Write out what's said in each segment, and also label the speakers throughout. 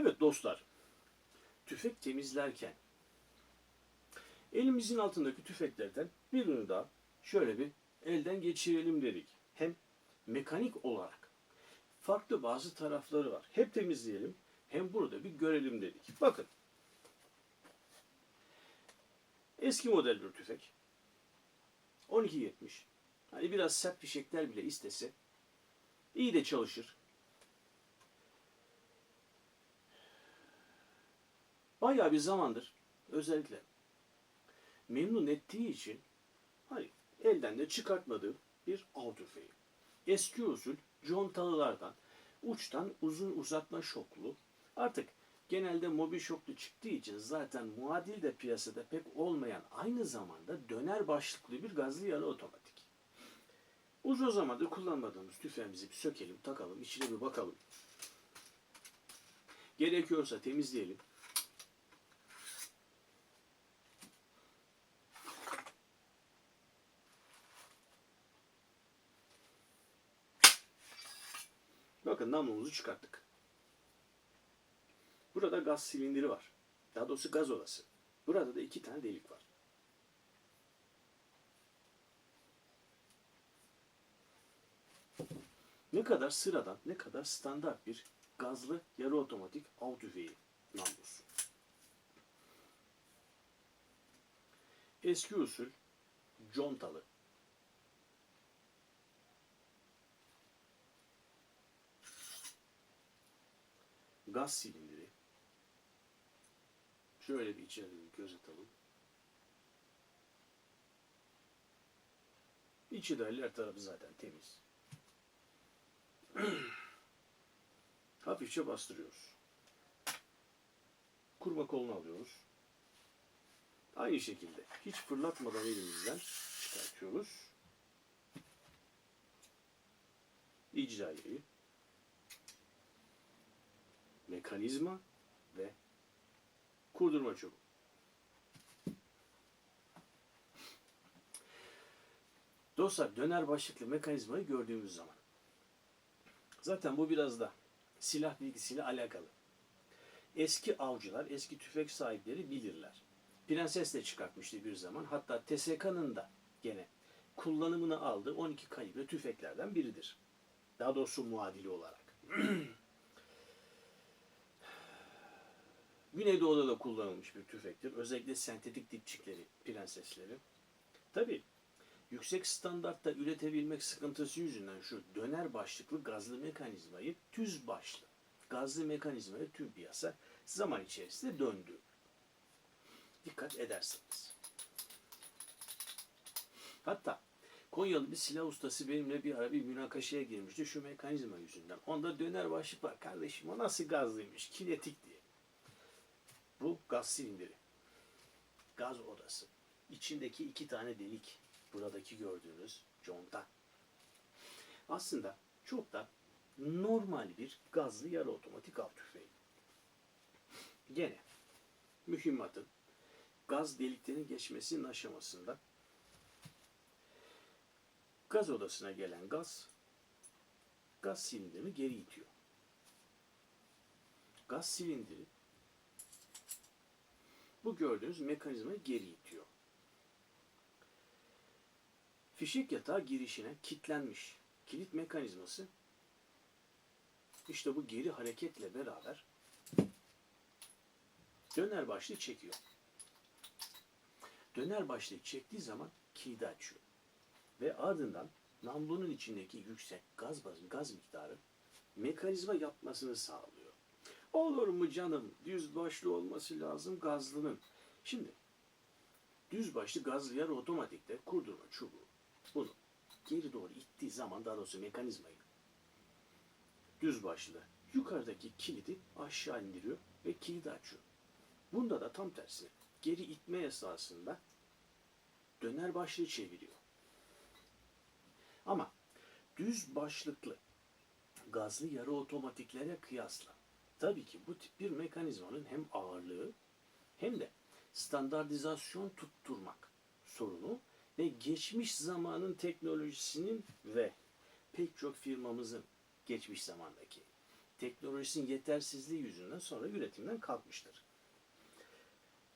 Speaker 1: Evet dostlar, tüfek temizlerken elimizin altındaki tüfeklerden birini daha şöyle bir elden geçirelim dedik. Hem mekanik olarak farklı bazı tarafları var. Hep temizleyelim hem burada bir görelim dedik. Bakın. Eski model bir tüfek. 12.70. Hani biraz sert fişekler bile istese iyi de çalışır. Bayağı bir zamandır özellikle memnun ettiği için hani elden de çıkartmadığı bir av tüfeği. Eski usul contalılardan uçtan uzun uzatma şoklu artık genelde mobil şoklu çıktığı için zaten muadil de piyasada pek olmayan aynı zamanda döner başlıklı bir gazlı yarı otomatik. Uzun zamandır kullanmadığımız tüfeğimizi bir sökelim, takalım, içine bir bakalım. Gerekiyorsa temizleyelim. Bakın namlumuzu çıkarttık. Burada gaz silindiri var. Daha doğrusu gaz odası. Burada da iki tane delik var. Ne kadar sıradan, ne kadar standart bir gazlı yarı otomatik av tüfeği namlusu. Eski usul contalı. Gaz silindiri. Şöyle bir içeri bir göz atalım. İçi dahil tarafı zaten temiz. Hafifçe bastırıyoruz. Kurma kolunu alıyoruz. Aynı şekilde hiç fırlatmadan elimizden çıkartıyoruz. İcrayı, mekanizma ve kurdurma çubuğu. Dostlar döner başlıklı mekanizmayı gördüğümüz zaman zaten bu biraz da silah bilgisiyle alakalı. Eski avcılar, eski tüfek sahipleri bilirler. Prenses de çıkartmıştı bir zaman. Hatta TSK'nın da gene kullanımını aldığı 12 kalibre tüfeklerden biridir. Daha doğrusu muadili olarak. Güneydoğu'da da kullanılmış bir tüfektir. Özellikle sentetik dipçikleri, prensesleri. Tabi yüksek standartta üretebilmek sıkıntısı yüzünden şu döner başlıklı gazlı mekanizmayı düz başlı gazlı mekanizmayı tüm piyasa zaman içerisinde döndü. Dikkat edersiniz. Hatta Konyalı bir silah ustası benimle bir ara bir münakaşaya girmişti şu mekanizma yüzünden. Onda döner başlık var. Kardeşim o nasıl gazlıymış? Kinetik diye. Bu gaz silindiri. Gaz odası. İçindeki iki tane delik. Buradaki gördüğünüz conta. Aslında çok da normal bir gazlı yarı otomatik av tüfeği. Gene mühimmatın gaz deliklerinin geçmesinin aşamasında gaz odasına gelen gaz gaz silindirini geri itiyor. Gaz silindiri bu gördüğünüz mekanizmayı geri itiyor. Fişek yatağı girişine kilitlenmiş. Kilit mekanizması işte bu geri hareketle beraber döner başlığı çekiyor. Döner başlığı çektiği zaman kilidi açıyor. Ve ardından namlunun içindeki yüksek gaz gaz miktarı mekanizma yapmasını sağlıyor. Olur mu canım? Düz başlı olması lazım gazlının. Şimdi düz başlı gazlı yarı otomatikte kurdurma çubuğu bunu geri doğru ittiği zaman daha doğrusu mekanizmayı düz başlı yukarıdaki kilidi aşağı indiriyor ve kilidi açıyor. Bunda da tam tersi. Geri itme esasında döner başlığı çeviriyor. Ama düz başlıklı gazlı yarı otomatiklere kıyasla tabii ki bu tip bir mekanizmanın hem ağırlığı hem de standartizasyon tutturmak sorunu ve geçmiş zamanın teknolojisinin ve pek çok firmamızın geçmiş zamandaki teknolojisinin yetersizliği yüzünden sonra üretimden kalkmıştır.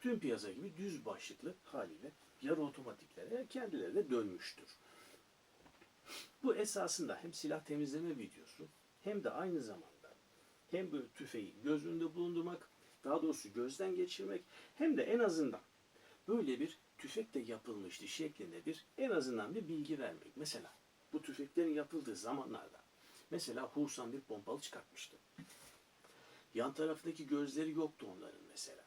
Speaker 1: Tüm piyasa gibi düz başlıklı haliyle yarı otomatiklere kendileri de dönmüştür. Bu esasında hem silah temizleme videosu hem de aynı zamanda hem böyle tüfeği göz önünde bulundurmak, daha doğrusu gözden geçirmek hem de en azından böyle bir tüfek de yapılmıştı şeklinde bir en azından bir bilgi vermek. Mesela bu tüfeklerin yapıldığı zamanlarda mesela Husan bir pompalı çıkartmıştı. Yan taraftaki gözleri yoktu onların mesela.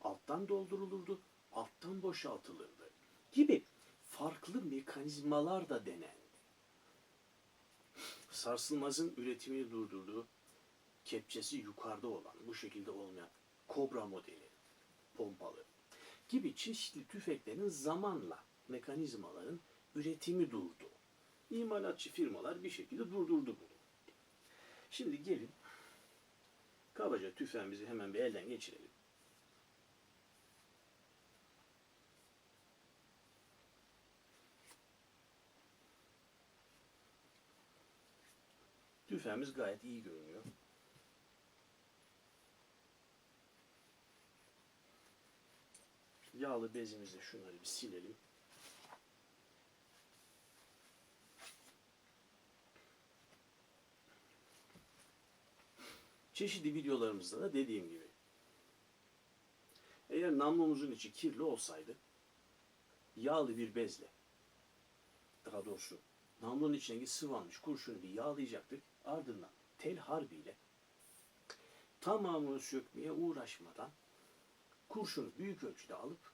Speaker 1: Alttan doldurulurdu, alttan boşaltılırdı gibi farklı mekanizmalar da denendi. Sarsılmazın üretimini durdurduğu kepçesi yukarıda olan, bu şekilde olmayan Kobra modeli, pompalı gibi çeşitli tüfeklerin zamanla mekanizmaların üretimi durdu. İmalatçı firmalar bir şekilde durdurdu bunu. Şimdi gelin kabaca tüfeğimizi hemen bir elden geçirelim. Tüfeğimiz gayet iyi görünüyor. Yağlı bezimizle şunları bir silelim. Çeşitli videolarımızda da dediğim gibi eğer namlumuzun içi kirli olsaydı yağlı bir bezle daha doğrusu namlunun içindeki sıvanmış kurşunu bir yağlayacaktık. Ardından tel harbiyle tamamını sökmeye uğraşmadan kurşunu büyük ölçüde alıp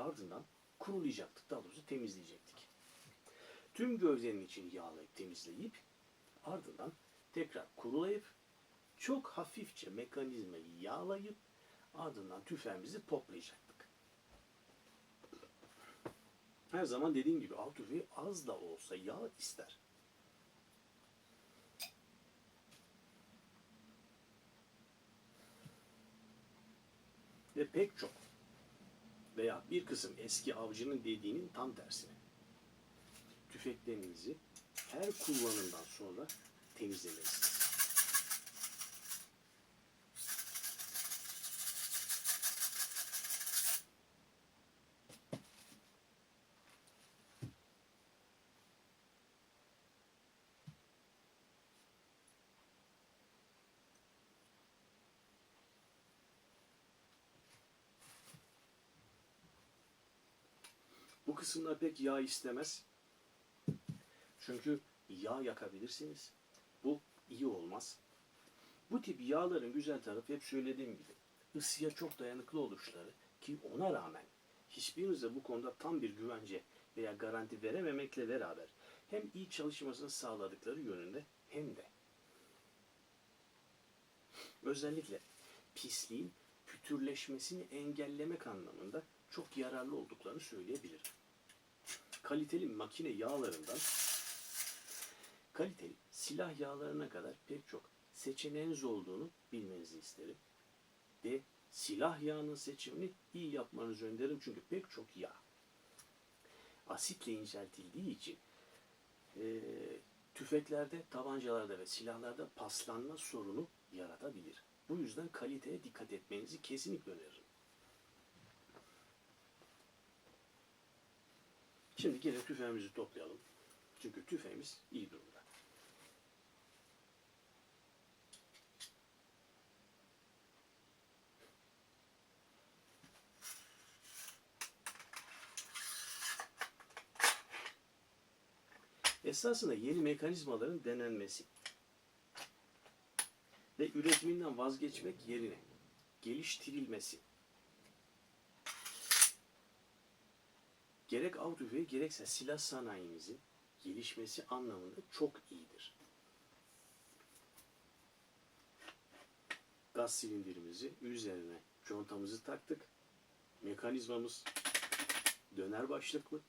Speaker 1: ardından kurulayacaktık. Daha doğrusu temizleyecektik. Tüm gövdenin içini yağlayıp temizleyip ardından tekrar kurulayıp çok hafifçe mekanizmayı yağlayıp ardından tüfeğimizi toplayacaktık. Her zaman dediğim gibi av tüfeği az da olsa yağ ister. Ve pek çok veya bir kısım eski avcının dediğinin tam tersine tüfeklerinizi her kullanımdan sonra temizlemelisiniz. Kısımlar pek yağ istemez. Çünkü yağ yakabilirsiniz. Bu iyi olmaz. Bu tip yağların güzel tarafı hep söylediğim gibi ısıya çok dayanıklı oluşları ki ona rağmen hiçbirinize bu konuda tam bir güvence veya garanti verememekle beraber hem iyi çalışmasını sağladıkları yönünde hem de özellikle pisliğin pütürleşmesini engellemek anlamında çok yararlı olduklarını söyleyebilirim. Kaliteli makine yağlarından kaliteli silah yağlarına kadar pek çok seçeneğiniz olduğunu bilmenizi isterim. Ve silah yağının seçimini iyi yapmanızı öneririm çünkü pek çok yağ asitle inceltildiği için e, tüfeklerde, tabancalarda ve silahlarda paslanma sorunu yaratabilir. Bu yüzden kaliteye dikkat etmenizi kesinlikle öneririm. Şimdi gelin tüfeğimizi toplayalım. Çünkü tüfeğimiz iyi durumda. Esasında yeni mekanizmaların denenmesi ve üretiminden vazgeçmek yerine geliştirilmesi gerek av tüfeği gerekse silah sanayimizin gelişmesi anlamında çok iyidir. Gaz silindirimizi üzerine contamızı taktık. Mekanizmamız döner başlıklı.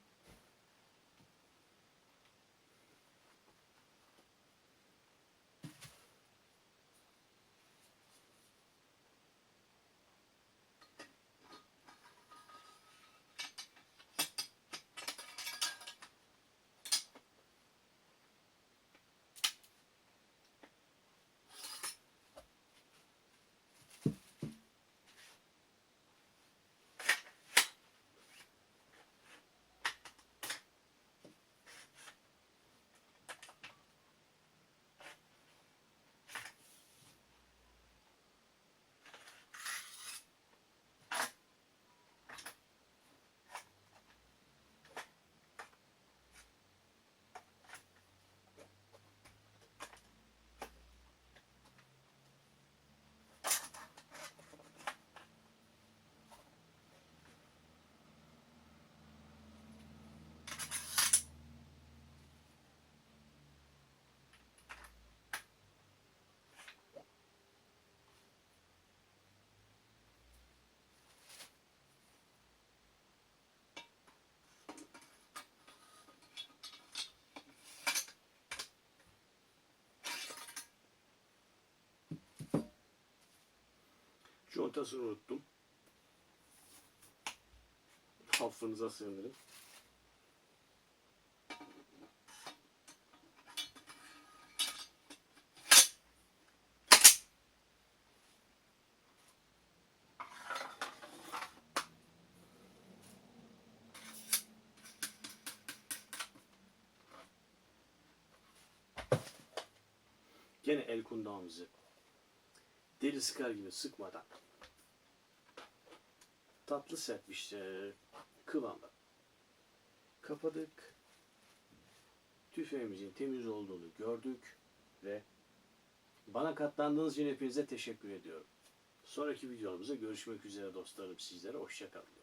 Speaker 1: Sigortasını unuttum. Affınıza sığınırım. Gene el kundağımızı deli sıkar gibi sıkmadan tatlı serpişte kıvamda kapadık. Tüfeğimizin temiz olduğunu gördük ve bana katlandığınız için hepinize teşekkür ediyorum. Sonraki videomuzda görüşmek üzere dostlarım sizlere hoşçakalın.